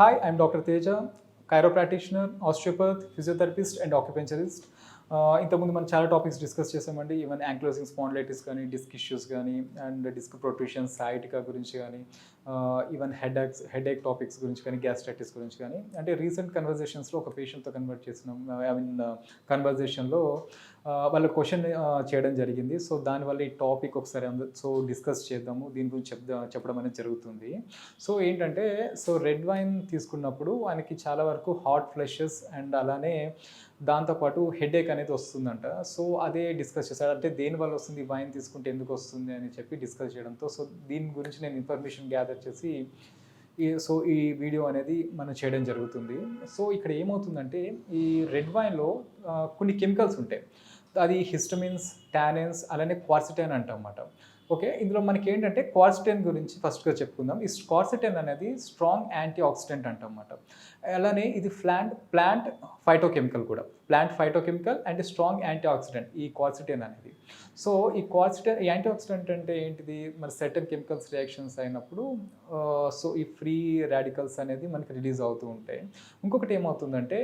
Hi, I'm Dr. Teja, chiropractitioner, osteopath, physiotherapist, and acupuncturist. Uh, ఇంతకుముందు మనం చాలా topics discuss చేసామండి ఈవెన్ యాంక్లోజింగ్ స్పాండిలైటిస్ కానీ డిస్క్ ఇష్యూస్ కానీ అండ్ డిస్క్ ప్రొట్రూషన్ సైటికా గురించి కానీ ఈవెన్ హెడేక్స్ హెడేక్ టాపిక్స్ గురించి కానీ గ్యాస్ట్రైటిస్ గురించి కానీ అంటే రీసెంట్ కన్వర్జేషన్స్లో ఒక పేషెంట్తో కన్వర్ట్ చేసినాం ఐ మీన్ కన్వర్జేషన్లో వాళ్ళ క్వశ్చన్ చేయడం జరిగింది. సో దానివల్ల ఈ టాపిక్ ఒకసారి అంద సో డిస్కస్ చేద్దాము. దీని గురించి చెప్దా చెప్పడం అనేది జరుగుతుంది. సో ఏంటంటే సో రెడ్ వైన్ తీసుకున్నప్పుడు ఆయనకి చాలా వరకు హాట్ ఫ్లెషెస్ అండ్ అలానే దాంతోపాటు హెడేక్ అనేది వస్తుందంట. సో అదే డిస్కస్ చేశాడు. అంటే దేని వల్ల వస్తుంది? వైన్ తీసుకుంటే ఎందుకు వస్తుంది? అని చెప్పి డిస్కస్ చేయడంతో సో దీని గురించి నేను ఇన్ఫర్మేషన్ గ్యాదర్ వచ్చేసి ఈ సో ఈ వీడియో అనేది మనం చేయడం జరుగుతుంది. సో ఇక్కడ ఏమవుతుందంటే ఈ రెడ్ వైన్లో కొన్ని కెమికల్స్ ఉంటాయి. అది హిస్టమిన్స్ టానెన్స్ అలానే క్వార్సిటైన్ అంటాం అన్నమాట. ఓకే? ఇందులో మనకి ఏంటంటే క్వార్సిటైన్ గురించి ఫస్ట్గా చెప్పుకుందాం. ఈ క్వార్సిటైన్ అనేది స్ట్రాంగ్ యాంటీ ఆక్సిడెంట్ అంటమాట. అలానే ఇది ప్లాంట్ ప్లాంట్ ఫైటోకెమికల్ కూడా. Plant phytochemical and strong antioxidant ఈ క్వార్సిటైన్ అనేది. సో ఈ క్వార్సిటైన్ యాంటీ ఆక్సిడెంట్ అంటే ఏంటిది? మరి సెటన్ కెమికల్స్ రియాక్షన్స్ అయినప్పుడు సో ఈ ఫ్రీ రాడికల్స్ అనేది మనకి రిలీజ్ అవుతూ ఉంటాయి. ఇంకొకటి ఏమవుతుందంటే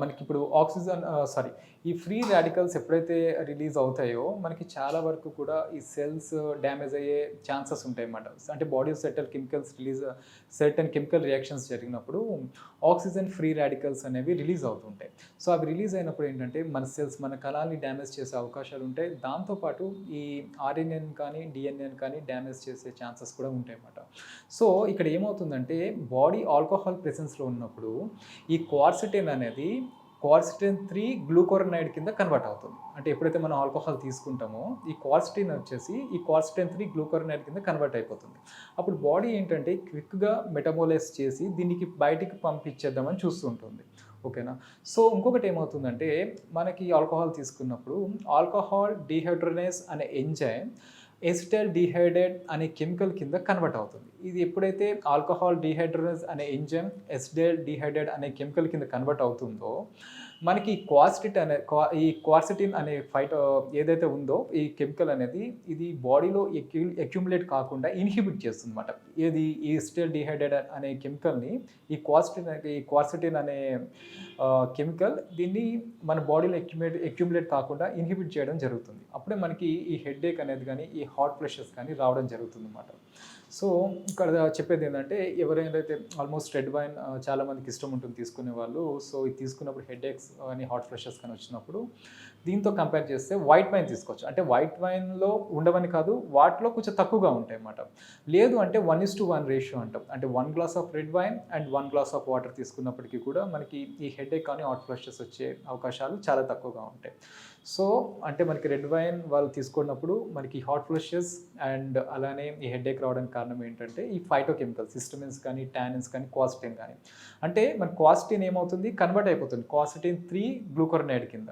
మనకి ఇప్పుడు ఆక్సిజన్ సారీ ఈ ఫ్రీ రాడికల్స్ ఎప్పుడైతే రిలీజ్ అవుతాయో మనకి చాలా వరకు కూడా ఈ సెల్స్ డ్యామేజ్ అయ్యే ఛాన్సెస్ ఉంటాయి అన్నమాట అంటే body certain chemicals release certain chemical reactions జరిగినప్పుడు ఆక్సిజన్ ఫ్రీ రాడికల్స్ అనేవి రిలీజ్ అవుతుంటాయి. సో అవి రిలీజ్ అయినప్పుడు ఏంటంటే మన సెల్స్ మన కళాన్ని డ్యామేజ్ చేసే అవకాశాలు ఉంటాయి. దాంతోపాటు ఈ ఆర్ఎన్ఎన్ కానీ డిఎన్ఎన్ కానీ డ్యామేజ్ చేసే ఛాన్సెస్ కూడా ఉంటాయి అన్నమాట సో ఇక్కడ ఏమవుతుందంటే బాడీ ఆల్కహాల్ ప్రెసెన్స్లో ఉన్నప్పుడు ఈ క్వార్సిటైన్ అనేది క్వార్సిటిన్ త్రీ గ్లూకోరనైడ్ కింద కన్వర్ట్ అవుతుంది. అంటే ఎప్పుడైతే మనం ఆల్కహాల్ తీసుకుంటామో ఈ క్వార్సిటిన్ వచ్చేసి ఈ క్వార్సిటిన్ త్రీ గ్లూకోరనైడ్ కింద కన్వర్ట్ అయిపోతుంది. అప్పుడు బాడీ ఏంటంటే క్విక్గా మెటబోలైజ్ చేసి దీనికి బయటికి పంపించేద్దామని చూస్తుంటుంది ఓకేనా? సో ఇంకొకటి ఏమవుతుందంటే మనకి ఆల్కహాల్ తీసుకున్నప్పుడు ఆల్కహాల్ డీహైడ్రోనేస్ అనే ఎంజైమ్ ఎసిటల్ డిహైడ్రేట్ అనే కెమికల్ కింద కన్వర్ట్ అవుతుంది. ఇది ఎప్పుడైతే ఆల్కహాల్ డిహైడ్రోనస్ అనే ఎంజైమ్ ఎసిడల్ డిహైడెడ్ అనే కెమికల్ కింద కన్వర్ట్ అవుతుందో మనకి క్వాసిటిట్ అనే ఈ క్వాసిటిన్ అనే ఫైట్ ఏదైతే ఉందో ఈ కెమికల్ అనేది ఇది బాడీలో ఎక్యూ అక్యుములేట్ కాకుండా ఇన్హిబిట్ చేస్తుంది అనమాట ఏది ఈ స్టిల్ డిహైడ్రేట్ అనే కెమికల్ని ఈ క్వాసిటిన్ ఈ క్వాసిటిన్ అనే కెమికల్ దీన్ని మన బాడీలో అక్యుములేట్ అక్యుములేట్ కాకుండా ఇన్హిబిట్ చేయడం జరుగుతుంది. అప్పుడే మనకి ఈ హెడ్ఏక్ అనేది కానీ ఈ హార్ట్ ప్రెషర్స్ కానీ రావడం జరుగుతుంది అన్నమాట సో ఇక్కడ చెప్పేది ఏంటంటే ఎవరైతే ఆల్మోస్ట్ రెడ్ వైన్ చాలామందికి ఇష్టం ఉంటుంది తీసుకునే వాళ్ళు. సో ఇది తీసుకున్నప్పుడు హెడ్ ఏక్స్ అని హాట్ ఫ్లెషెస్ కానీ వచ్చినప్పుడు దీంతో కంపేర్ చేస్తే వైట్ వైన్ తీసుకోవచ్చు. అంటే వైట్ వైన్లో ఉండవని కాదు వాటిలో కొంచెం తక్కువగా ఉంటాయి అన్నమాట లేదు అంటే one is to one ratio అంటాం. అంటే one glass of red wine and one glass of water తీసుకున్నప్పటికీ కూడా మనకి ఈ హెడ్ కానీ హాట్ ఫ్లషెస్ వచ్చే అవకాశాలు చాలా తక్కువగా ఉంటాయి. సో అంటే మనకి రెడ్ వైన్ వాళ్ళు తీసుకున్నప్పుడు మనకి హాట్ ఫ్లషెస్ అండ్ అలానే ఈ హెడేక్ రావడానికి కారణం ఏంటంటే ఈ ఫైటోకెమికల్స్ సిస్టమిన్స్ కానీ టానిన్స్ కానీ క్వాసిటిన్ కానీ. అంటే మన క్వాసిటిన్ ఏమవుతుంది? కన్వర్ట్ అయిపోతుంది. క్వాసిటిన్ త్రీ గ్లూకోరనైడ్ కింద.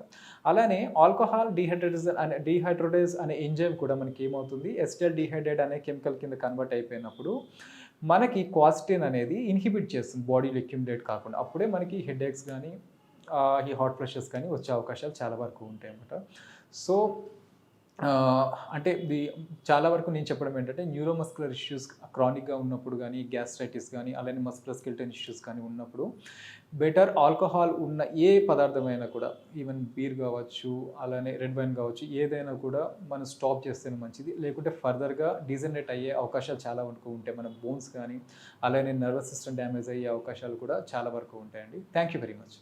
అలానే ఆల్కహాల్ డిహైడ్రేటైజ్ అనే డిహైడ్రోడైజ్ అనే ఎంజైమ్ కూడా మనకి ఏమవుతుంది? ఎస్టల్ డిహైడ్రేట్ అనే కెమికల్ కింద కన్వర్ట్ అయిపోయినప్పుడు మనకి క్వాస్టిన్ అనేది ఇన్హిబిట్ చేస్తుంది బాడీలో అక్యుములేట్ కాకుండా. అప్పుడే మనకి హెడేక్స్ కానీ ఈ హాట్ ఫ్లషెస్ కానీ వచ్చే అవకాశాలు చాలా వరకు ఉంటాయి అన్నమాట సో అంటే చాలా వరకు నేను చెప్పడం ఏంటంటే న్యూరోమస్కులర్ ఇష్యూస్ క్రానిక్గా ఉన్నప్పుడు కానీ గ్యాస్ట్రైటిస్ కానీ అలానే మస్కులర్ స్కెల్టన్ ఇష్యూస్ కానీ ఉన్నప్పుడు బెటర్ ఆల్కహాల్ ఉన్న ఏ పదార్థమైనా కూడా ఈవెన్ బీర్ కావచ్చు అలానే రెడ్ వైన్ కావచ్చు ఏదైనా కూడా మనం స్టాప్ చేస్తేనే మంచిది. లేకుంటే ఫర్దర్గా డీజనరేట్ అయ్యే అవకాశాలు చాలా వరకు ఉంటాయి. మన బోన్స్ కానీ అలానే నర్వస్ సిస్టమ్ డ్యామేజ్ అయ్యే అవకాశాలు కూడా చాలా వరకు ఉంటాయండి. Thank you very much